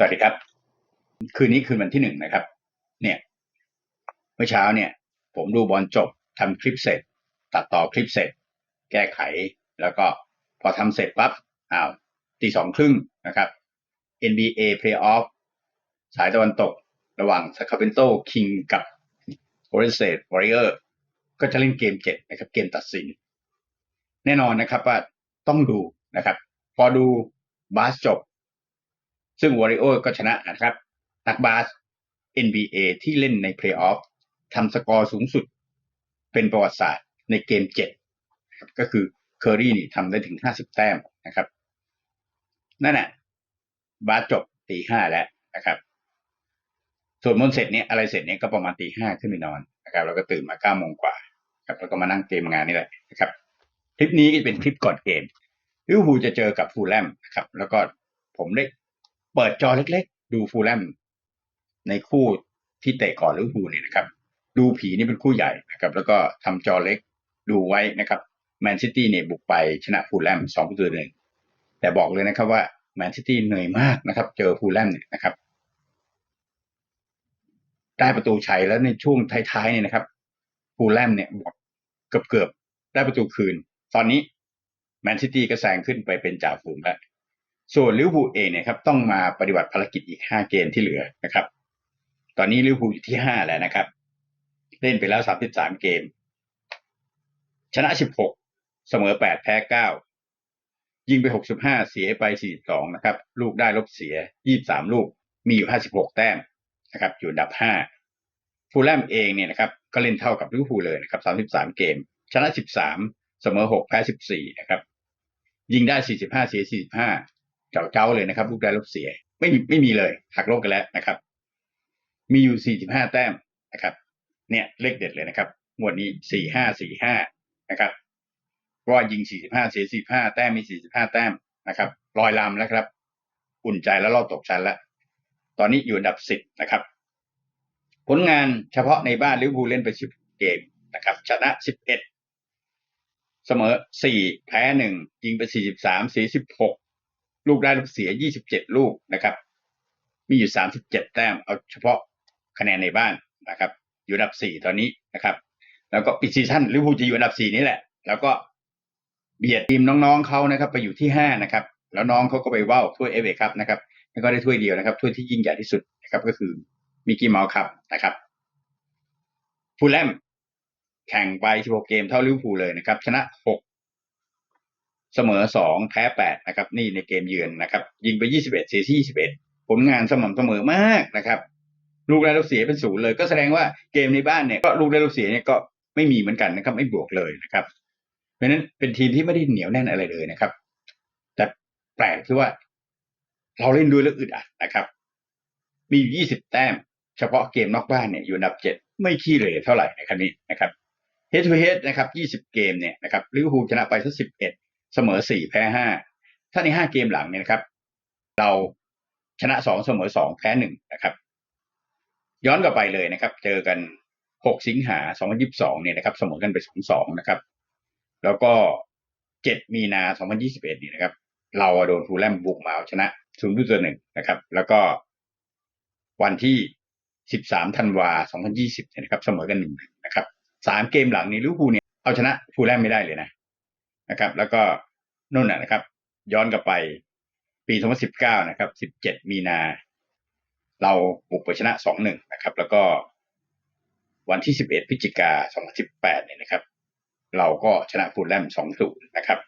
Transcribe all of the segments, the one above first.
สวัสดีครับ คืนนี้คืนวันที่หนึ่งนะครับ เนี่ยเมื่อเช้าเนี่ย ผมดูบอลจบทำคลิปเสร็จ ตัดต่อคลิปเสร็จ แก้ไข แล้วก็พอทำเสร็จปั๊บอ้าวตีสองครึ่งนะครับ NBA Playoff สายตะวันตกระหว่าง Sacramento King กับ Golden State Warrior ก็จะเล่นเกมเจ็ดนะครับ เกมตัดสิน แน่นอนนะครับว่าต้องดูนะครับ พอดูบาสจบ ซึ่งวอริโอก็ชนะนะครับนักบาส NBA ที่เล่นในเพลย์ออฟทำสกอร์สูงสุด เป็นประวัติศาสตร์ในเกมเจ็ดก็คือเคอรี่นี่ทำได้ถึงห้าสิบแต้มนะครับ นั่นแหละบาสจบตีห้าแล้วนะครับ ส่วนมนเสร็จเนี่ยอะไรเสร็จเนี่ยก็ประมาณตีห้าขึ้นไปนอนนะครับ แล้วก็ตื่นมาเก้าโมงกว่าครับแล้วก็มานั่งเกมงานนี่แหละนะครับคลิปนี้ก็เป็นคลิปก่อนเกมลิเวอร์พูลจะเจอกับฟูลแลมนะครับ แล้วก็ผมได้ เปิดจอเล็กๆ ดูฟูลแลมในคู่ที่เตะก่อนลิเวอร์พูลเนี่ยนะครับ ดูผีนี่เป็นคู่ใหญ่นะครับ แล้วก็ทำจอเล็กดูไว้นะครับแมนซิตี้เนี่ยบุกไปชนะฟูลแลมสองประตูหนึ่งแต่บอกเลยนะครับว่าแมนซิตี้เหนื่อยมากนะครับ เจอฟูลแลมเนี่ยนะครับ ได้ประตูชัยแล้วในช่วงท้ายๆเนี่ยนะครับฟูลแลมเนี่ยเกือบเกือบๆได้ประตูคืน ตอนนี้แมนซิตี้ก็แซงขึ้นไปเป็นจ่าฝูงแล้ว ส่วนลิเวอร์พูลเองเนี่ยครับต้องมาปฏิบัติภารกิจอีกห้าเกมที่เหลือนะครับ ตอนนี้ลิเวอร์พูลอยู่ที่ห้าแล้วนะครับ เล่นไปแล้วสามสิบสามเกม ชนะสิบหกเสมอแปดแพ้เก้ายิงไปหกสิบห้าเสียไปสี่สองนะครับ ลูกได้ลบเสียยี่สามลูก มีอยู่ห้าสิบหกแต้มนะครับ อยู่อันดับห้าฟูลแลมเองเนี่ยนะครับ ก็เล่นเท่ากับลิเวอร์พูลเลยนะครับสามสิบสามเกม ชนะสิบสามเสมอหกแพ้สิบสี่นะครับยิงได้สี่สิบห้าเสียสี่สิบห้า เจ้าเจ้าเลยนะครับ ลูกได้ลูกเสีย ไม่ไม่มีเลยหักลบกันแล้วนะครับ มีอยู่ 45 แต้มนะครับ เนี่ยเลขเด็ดเลยนะครับงวดนี้ 45 45 นะครับว่ายิง 45 เสีย 15 แต้มมี 45 แต้มนะครับลอยลำแล้วครับ อุ่นใจแล้วรอบตกชั้นแล้วตอนนี้อยู่อันดับ 10 นะครับ ผลงานเฉพาะในบ้านลิเวอร์พูลเล่นไป 10 เกมนะครับ ชนะ 11 เสมอสี่แพ้หนึ่งยิงไป 43 46 ลูกได้ลูกเสียยี่สิบเจ็ดลูกนะครับ มีอยู่สามสิบเจ็ดแต้มเอาเฉพาะคะแนนในบ้านนะครับ อยู่อันดับสี่ตอนนี้นะครับ แล้วก็ปิดซีซั่นลิเวอร์พูลจะอยู่อันดับสี่นี่แหละ แล้วก็เบียดทีมน้องๆเขานะครับ ไปอยู่ที่ห้านะครับ แล้วน้องเขาก็ไปว่าวถ้วยเอเวครับนะครับแล้วก็ได้ถ้วยเดียวนะครับถ้วยที่ยิ่งใหญ่ที่สุดนะครับ ก็คือมิกกี้เมาส์ครับนะครับฟูลแลมแข่งไป16เกมเท่าลิเวอร์พูลเลยนะครับ ชนะ 6 เสมอ 2 แพ้ 8 นะครับ นี่ในเกมเยือนนะครับ ยิงไป 21 เสีย21 ผลงานสม่ำเสมอมากนะครับ ลูกได้ลูกเสียเป็นศูนย์เลย ก็แสดงว่าเกมในบ้านเนี่ยก็ลูกได้ลูกเสียเนี่ยก็ไม่มีเหมือนกันนะครับ ไม่บวกเลยนะครับ เพราะฉะนั้นเป็นทีมที่ไม่ได้เหนียวแน่นอะไรเลยนะครับ แต่แปลกที่ว่า เราเล่นด้วยแล้วอึดอัดนะครับ มีอยู่20 แต้ม เฉพาะเกมนอกบ้านเนี่ยอยู่อันดับ 7 ไม่ขี้เหร่เท่าไหร่ในครับนี้นะครับ head to head นะครับ 20 เกมเนี่ยนะครับลิเวอร์พูลชนะไปสัก11 เสมอ4แพ้5ถ้าใน5เกมหลังเนี่ยนะครับ เราชนะ2เสมอ2แพ้1นะครับ ย้อนกลับไปเลยนะครับ เจอกัน6สิงหา2022เนี่ยนะครับ เสมอกันไป2-2นะครับ แล้วก็7มีนา2021นี่นะครับ เราโดนฟูลแลมบุกมาเอาชนะ0ต่อ1นะครับ แล้วก็วันที่13ธันวา2020เนี่ยนะครับ เสมอกัน1นะครับสามเกมหลังนี้ลิเวอร์พูลเนี่ยเอาชนะฟูลแลมไม่ได้เลยนะ นะครับ แล้วก็นู่นนะครับ ย้อนกลับไปปี 2019 นะครับ 17 มีนา เราบุกไปชนะ 2-1 นะครับ แล้วก็วันที่ 11 พฤศจิกา 2018 เนี่ยนะครับ เราก็ชนะฟูลแลม 2-0 นะครับ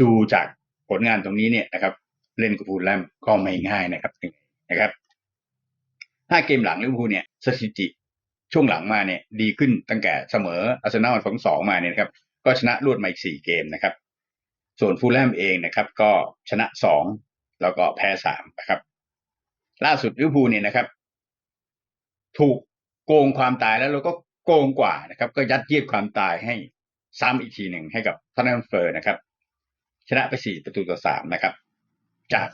ดูจากผลงานตรงนี้เนี่ยนะครับ เล่นกับฟูลแลมก็ไม่ง่ายนะครับนะครับห้าเกมหลังลิเวอร์พูลเนี่ยสถิติช่วงหลังมาเนี่ยดีขึ้นตั้งแต่เสมออาร์เซนอลสองสองมาเนี่ยนะครับ ก็ชนะรวดมาอีกสี่เกมนะครับ ส่วนฟูลแลมเองนะครับ ก็ชนะสองแล้วก็แพ้สามนะครับ ล่าสุดลิเวอร์พูลเนี่ยนะครับ ถูกโกงความตายแล้วเราก็โกงกว่านะครับ ก็ยัดเยียดความตายให้ซ้ำอีกทีหนึ่งให้กับทอนนัมเฟอร์นะครับ ชนะไปสี่ประตูต่อสามนะครับ จาก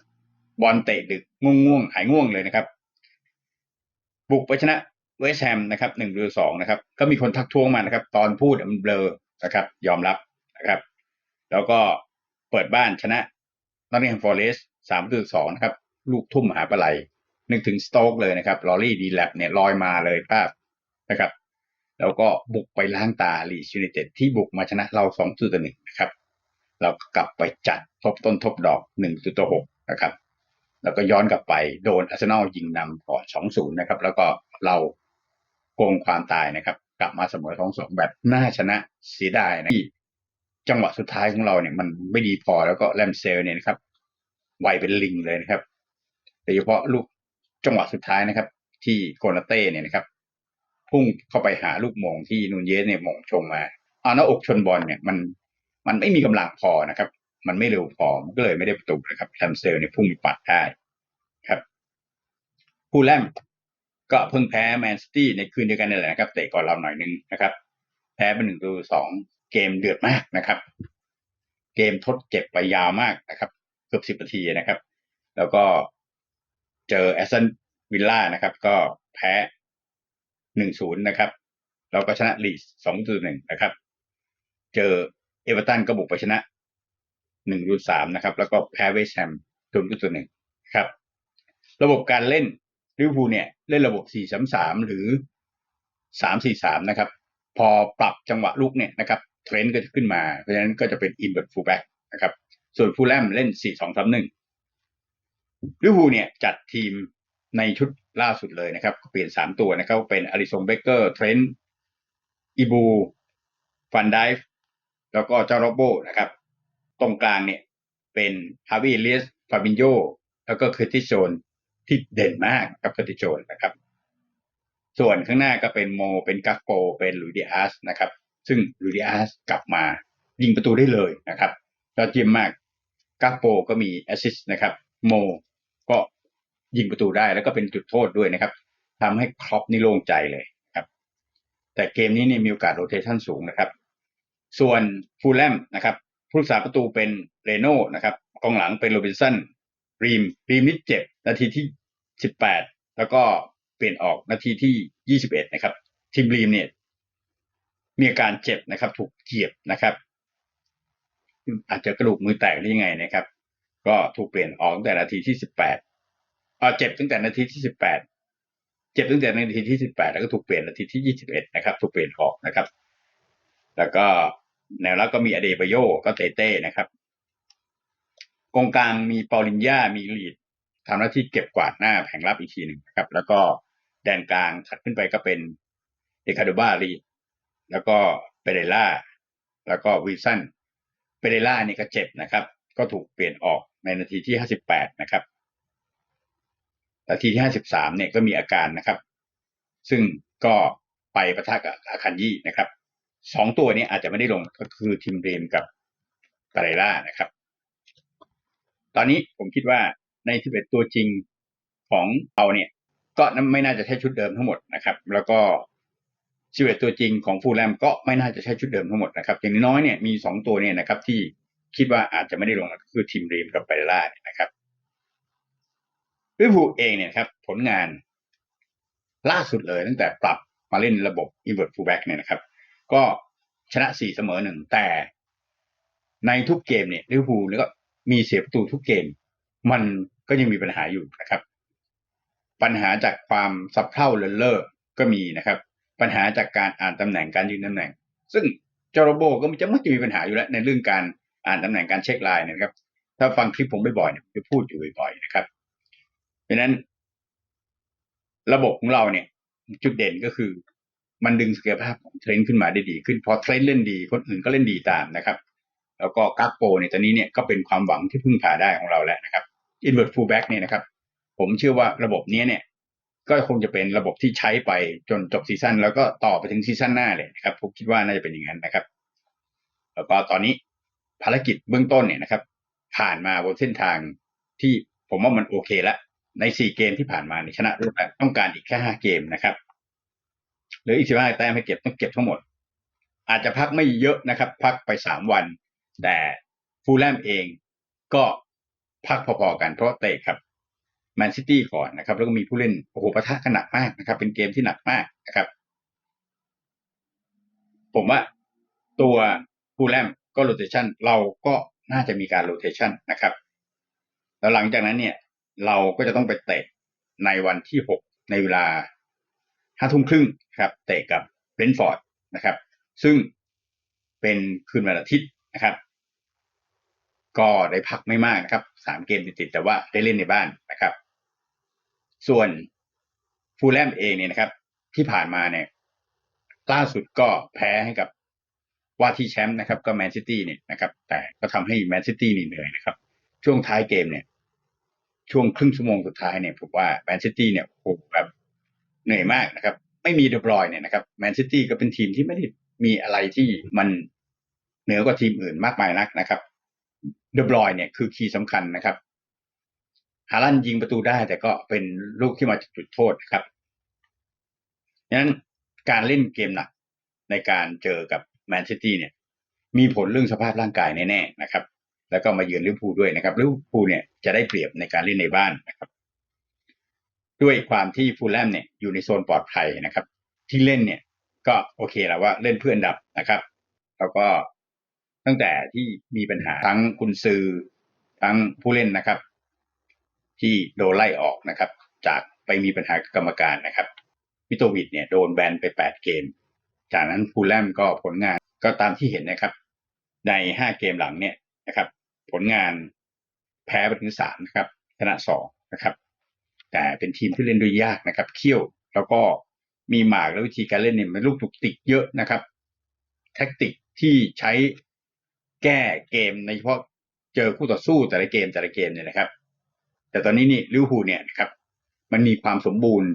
บอลเตะดึกง่วงๆหายง่วงเลยนะครับ บุกไปชนะเวสแฮมนะครับหนึ่งหรือสองนะครับ ก็มีคนทักท้วงมานะครับ ตอนพูดมันเบลอ นะครับ ยอมรับนะครับ แล้วก็เปิดบ้านชนะนอตติงแฮมฟอร์เรสสามต่อสองนะครับ ลูกทุ่มหาปลัยนึกถึงสโต๊กเลยนะครับลอรี่ดีแลบเนี่ยลอยมาเลยภาพนะครับ แล้วก็บุกไปล้างตาลีชูนิเต็ดที่บุกมาชนะเราสองต่อหนึ่งนะครับ เรากลับไปจัดทบต้นทบดอกหนึ่งต่อหกนะครับ แล้วก็ย้อนกลับไปโดนอาร์เซนอลยิงนำก่อนสองศูนย์นะครับ แล้วก็เราโกงความตายนะครับ กลับมาเสมอท้องสองแบบน่าชนะเสียดายนะที่จังหวะสุดท้ายของเราเนี่ยมันไม่ดีพอแล้วก็แลมเซลเนี่ยนะครับไวเป็นลิงเลยนะครับโดยเฉพาะลูกจังหวะสุดท้ายนะครับ ที่โกนาเต้เนี่ยนะครับ พุ่งเข้าไปหาลูกมงที่นูนเยสเนี่ยมงชงมาเอาหน้าอกชนบอลเนี่ยมันมันไม่มีกำลังพอนะครับ มันไม่เร็วพอมันก็เลยไม่ได้ประตูนะครับแลมเซลเนี่ยพุ่งปัดได้ครับผู้แลม ก็เพิ่งแพ้แมนซิตี้ในคืนเดียวกันนี่แหละนะครับเตะก่อนเราหน่อยนึงนะครับ แพ้ไปหนึ่งตัวสองเกมเดือดมากนะครับ เกมทดเจ็บไปยาวมากนะครับ เกือบสิบนาทีนะครับ แล้วก็เจอแอสตันวิลล่านะครับ ก็แพ้หนึ่งศูนย์นะครับ แล้วก็ชนะลีสสองต่อหนึ่งนะครับ เจอเอเวอร์ตันก็บุกไปชนะหนึ่งรูสามนะครับ แล้วก็แพ้เวสต์แฮมศูนต่อหนึ่งครับ ระบบการเล่น ลิเวอร์พูลเนี่ยเล่นระบบสี่สามสามหรือสามสี่สามนะครับ พอปรับจังหวะลุกเนี่ยนะครับเทรนด์ก็จะขึ้นมา เพราะฉะนั้นก็จะเป็นอินเวอร์ฟูลแบ็กนะครับ ส่วนฟูลแลมเล่นสี่สองสามหนึ่งลิเวอร์พูลเนี่ยจัดทีมในชุดล่าสุดเลยนะครับ เปลี่ยนสามตัวนะครับ เป็นอลิซงเบเกอร์เทรนต์อีบูฟันไดฟ์แล้วก็เจ้าโรโบนะครับ ตรงกลางเนี่ยเป็นฮาวิเลียสฟาบินโยแล้วก็คอร์ติสโจน ที่เด่นมากกับเคอร์ติโจนนะครับ ส่วนข้างหน้าก็เป็นโม เป็นกักโป เป็นลุยดิอาสนะครับ ซึ่งลุยดิอาสกลับมายิงประตูได้เลยนะครับยอดเยี่ยมมากกักโปก็มีแอสซิสนะครับ โมก็ยิงประตูได้แล้วก็เป็นจุดโทษด้วยนะครับทำให้ครอปนี่โล่งใจเลยครับ แต่เกมนี้เนี่ยมีโอกาสโรเทชันสูงนะครับ ส่วนฟูลแลมนะครับ ผู้รักษาประตูเป็นเรโน่นะครับกองหลังเป็นโรบินสัน รีมรีมนี่เจ็บนาทีที่สิบแล้วก็เปลี่ยนออกนาทีที่ยี่สิบเอ็ดนะครับ ทีมรีมเนี่ยมีอาการเจ็บนะครับ ถูกเจียบนะครับ อาจจะกระดูกมือแตกหรือยังไงนะครับ ก็ถูกเปลี่ยนออกตั้งแต่นาทีที่สิบแปดเออเจ็บตั้งแต่นาทีที่สิบแปดเจ็บตั้งแต่นาทีที่สิบแล้วก็ถูกเปลี่ยนนาทีที่ยี่สิบเอ็ดนะครับ ถูกเปลี่ยนออกนะครับ แล้วก็แนวรับก็มีอเดบโยก็เตเต้นะครับ กองกลางมีปอลินยามีลีดทำหน้าที่เก็บกวาดหน้าแผงรับอีกทีหนึ่งนะครับ แล้วก็แดนกลางถัดขึ้นไปก็เป็นเอคาโดบาลีดแล้วก็เปเรล่าแล้วก็วิสันเปเรล่านี่ก็เจ็บนะครับ ก็ถูกเปลี่ยนออกในนาทีที่ห้าสิบแปดนะครับนาทีที่ห้าสิบสามเนี่ยก็มีอาการนะครับ ซึ่งก็ไปประทะกับอาคันยี่นะครับสองตัวนี้อาจจะไม่ได้ลงก็คือทีมเรมกับเปเรล่านะครับ ตอนนี้ผมคิดว่าในที่เป็นตัวจริงของเราเนี่ย ก็ไม่น่าจะใช้ชุดเดิมทั้งหมดนะครับ แล้วก็ชีวิตตัวจริงของฟูลแลมก็ไม่น่าจะใช้ชุดเดิมทั้งหมดนะครับ อย่างน้อยเนี่ยมีสองตัวเนี่ยนะครับ ที่คิดว่าอาจจะไม่ได้ลงก็คือทีมเรมกับเปรล่าเนี่ยนะครับลิเวอร์พูลเองเนี่ยครับ ผลงานล่าสุดเลยตั้งแต่ปรับมาเล่นระบบ invert fullback เนี่ยนะครับ ก็ชนะสี่เสมอหนึ่งแต่ในทุกเกมเนี่ยลิเวอร์พูลก็ มีเสียประตูทุกเกม มันก็ยังมีปัญหาอยู่นะครับ ปัญหาจากความสับเท่าเลนเลอร์ก็มีนะครับ ปัญหาจากการอ่านตำแหน่งการยืนตำแหน่ง ซึ่งเจอโรโบก็จะมักจะมีปัญหาอยู่แล้วในเรื่องการอ่านตำแหน่งการเช็คไลน์นะครับ ถ้าฟังคลิปผมบ่อยๆเนี่ยจะพูดอยู่บ่อยๆนะครับเพราะนั้น ระบบของเราเนี่ย จุดเด่นก็คือ มันดึงศักยภาพของเทรนด์ขึ้นมาได้ดี ขึ้นพอเทรนด์เล่นดี คนอื่นก็เล่นดีตามนะครับ แล้วก็กักโปเนี่ยตอนนี้เนี่ยก็เป็นความหวังที่พึ่งพาได้ของเราแล้วนะครับ invert fullback เนี่ยนะครับ ผมเชื่อว่าระบบนี้เนี่ย ก็คงจะเป็นระบบที่ใช้ไปจนจบซีซั่นแล้วก็ต่อไปถึงซีซั่นหน้าเลยนะครับ ผมคิดว่าน่าจะเป็นอย่างนั้นนะครับ แล้วก็ตอนนี้ภารกิจเบื้องต้นเนี่ยนะครับ ผ่านมาบนเส้นทางที่ผมว่ามันโอเคแล้วในสี่เกมที่ผ่านมาเนี่ยชนะรวดแล้วต้องการอีกแค่ห้าเกมนะครับหรืออีกสิบห้าแต้มให้เก็บต้องเก็บทั้งหมด อาจจะพักไม่เยอะนะครับ พักไปสามวัน แต่ฟูลแลมเองก็พักพอๆกันเพราะเตะครับแมนซิตี้ก่อนนะครับ แล้วก็มีผู้เล่นโอ้โหปะทะกันหนักมากนะครับ เป็นเกมที่หนักมากนะครับ ผมว่าตัวฟูลแลมก็โรเตชันเราก็น่าจะมีการโรเตชันนะครับ แล้วหลังจากนั้นเนี่ย เราก็จะต้องไปเตะในวันที่หกในเวลาห้าทุ่มครึ่งครับ เตะกับเบรนฟอร์ดนะครับ ซึ่งเป็นคืนวันอาทิตย์นะครับ ก็ได้พักไม่มากนะครับสามเกมติดๆแต่ว่าได้เล่นในบ้านนะครับ ส่วนฟูลแลมเองเนี่ยนะครับ ที่ผ่านมาเนี่ย ล่าสุดก็แพ้ให้กับว่าที่แชมป์นะครับ ก็แมนซิตี้เนี่ยนะครับ แต่ก็ทำให้แมนซิตี้นี่เหนื่อยนะครับ ช่วงท้ายเกมเนี่ย ช่วงครึ่งชั่วโมงสุดท้ายเนี่ยผมว่าแมนซิตี้เนี่ยโหแบบเหนื่อยมากนะครับ ไม่มีเดบรอยเนี่ยนะครับแมนซิตี้ก็เป็นทีมที่ไม่ได้มีอะไรที่มันเหนือกว่าทีมอื่นมากมายนักนะครับ เดบรอยเนี่ยคือคีย์สำคัญนะครับฮาลันยิงประตูได้แต่ก็เป็นลูกที่มาจากจุดโทษนะครับดังนั้นการเล่นเกมหนักในการเจอกับแมนซิตี้เนี่ย มีผลเรื่องสภาพร่างกายแน่ๆนะครับ แล้วก็มาเยือนลิเวอร์พูลด้วยนะครับลิเวอร์พูลเนี่ยจะได้เปรียบในการเล่นในบ้านนะครับ ด้วยความที่ฟูลแลมเนี่ยอยู่ในโซนปลอดภัยนะครับ ที่เล่นเนี่ย ก็โอเคแล้วว่าเล่นเพื่อนดับนะครับ แล้วก็ ตั้งแต่ที่มีปัญหาทั้งกุนซือทั้งผู้เล่นนะครับ ที่โดนไล่ออกนะครับ จากไปมีปัญหากับกรรมการนะครับมิโตวิดเนี่ยโดนแบนไปแปดเกม จากนั้นฟูลแลมก็ผลงานก็ตามที่เห็นนะครับ ในห้าเกมหลังเนี่ยนะครับ ผลงานแพ้ไปถึงสามนะครับชนะสองนะครับ แต่เป็นทีมที่เล่นด้วยยากนะครับ เขี้ยวแล้วก็มีหมากและวิธีการเล่นเนี่ยมันลูกตุกติกเยอะนะครับ แท็กติกที่ใช้ แก้เกมในเฉพาะเจอคู่ต่อสู้แต่ละเกมแต่ละเกมเนี่ยนะครับ แต่ตอนนี้นี่ลิเวอร์พูลเนี่ยนะครับมันมีความสมบูรณ์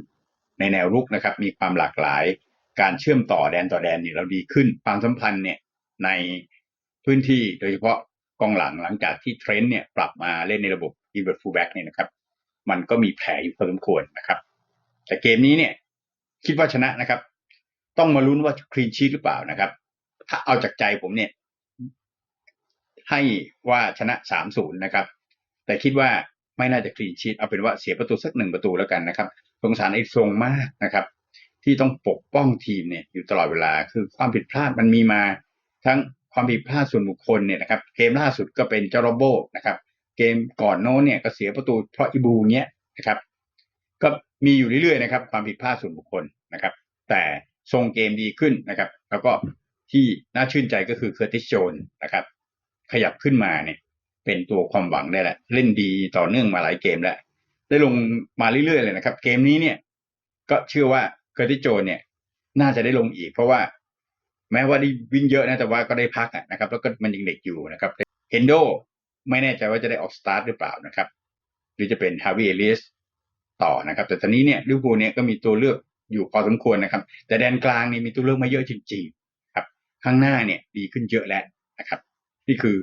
ในแนวรุกนะครับ มีความหลากหลายการเชื่อมต่อแดนต่อแดนเนี่ยเราดีขึ้นความสัมพันธ์เนี่ยในพื้นที่โดยเฉพาะกองหลังหลังจากที่เทรนด์เนี่ยปรับมาเล่นในระบบ i n v e r t fullback เนี่ยนะครับ มันก็มีแผลอยู่พอสมควรนะครับ แต่เกมนี้เนี่ยคิดว่าชนะนะครับ ต้องมาลุ้นว่าคลีนชีตหรือเปล่านะครับ ถ้าเอาจากใจผมเนี่ย ให้ว่าชนะสามศูนย์นะครับ แต่คิดว่าไม่น่าจะคลีนชีตเอาเป็นว่าเสียประตูสักหนึ่งประตูแล้วกันนะครับสงสารไอ้ทรงมากนะครับ ที่ต้องปกป้องทีมเนี่ยอยู่ตลอดเวลาคือความผิดพลาดมันมีมา ทั้งความผิดพลาดส่วนบุคคลเนี่ยนะครับ เกมล่าสุดก็เป็นเจารโบนะครับ เกมก่อนโน้นเนี่ยก็เสียประตูเพราะอิบูเนี้ยนะครับ ก็มีอยู่เรื่อยๆนะครับ ความผิดพลาดส่วนบุคคลนะครับ แต่ทรงเกมดีขึ้นนะครับ แล้วก็ที่น่าชื่นใจก็คือเคอร์ติสโจนนะครับ ขยับขึ้นมาเนี่ย เป็นตัวความหวังได้แหละ เล่นดีต่อเนื่องมาหลายเกมแล้ว ได้ลงมาเรื่อยๆเลยนะครับ เกมนี้เนี่ย ก็เชื่อว่าเคอร์ติโจนเนี่ย น่าจะได้ลงอีก เพราะว่า แม้ว่าได้วิ่งเยอะนะแต่ว่าก็ได้พักนะครับ แล้วก็มันยังเด็กอยู่นะครับเอนโดไม่แน่ใจว่าจะได้ออกสตาร์ทหรือเปล่านะครับ หรือจะเป็นฮาวิเอลิสต่อนะครับ แต่ตอนนี้เนี่ยลิเวอร์พูลเนี่ยก็มีตัวเลือกอยู่พอสมควรนะครับ แต่แดนกลางนี่มีตัวเลือกมาเยอะจริง ๆ ครับ ข้างหน้าเนี่ยดีขึ้นเยอะแล้วนะครับ นี่คือ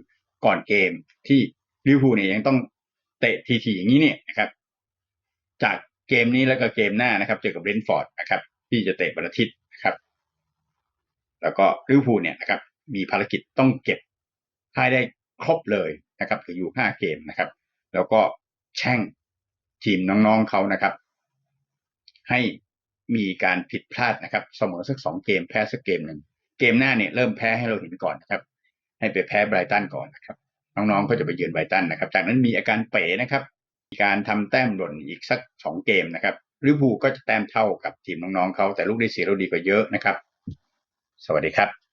ก่อนเกมที่ลิเวอร์พูลเนี่ยยังต้องเตะทีๆอย่างนี้เนี่ยนะครับจากเกมนี้แล้วก็เกมหน้านะครับเจอกับเบรนฟอร์ดนะครับที่จะเตะวันอาทิตย์นะครับ แล้วก็ลิเวอร์พูลเนี่ยนะครับมีภารกิจต้องเก็บให้ได้ครบเลยนะครับคืออยู่ห้าเกมนะครับ แล้วก็แช่งทีมน้องๆเขานะครับ ให้มีการผิดพลาดนะครับ เสมอสักสองเกมแพ้สักเกมหนึ่งเกมหน้าเนี่ยเริ่มแพ้ให้เราเห็นก่อนนะครับ ให้ไปแพ้ไบรตันก่อนนะครับ น้องๆก็จะไปเยือนไบรตันนะครับ จากนั้นมีอาการเป๋นะครับการทำแต้มหล่นอีกสักสองเกมนะครับลิเวอร์พูลก็จะแต้มเท่ากับทีมน้องๆเขาแต่ลูกได้เสียเราดีกว่าเยอะนะครับ สวัสดีครับ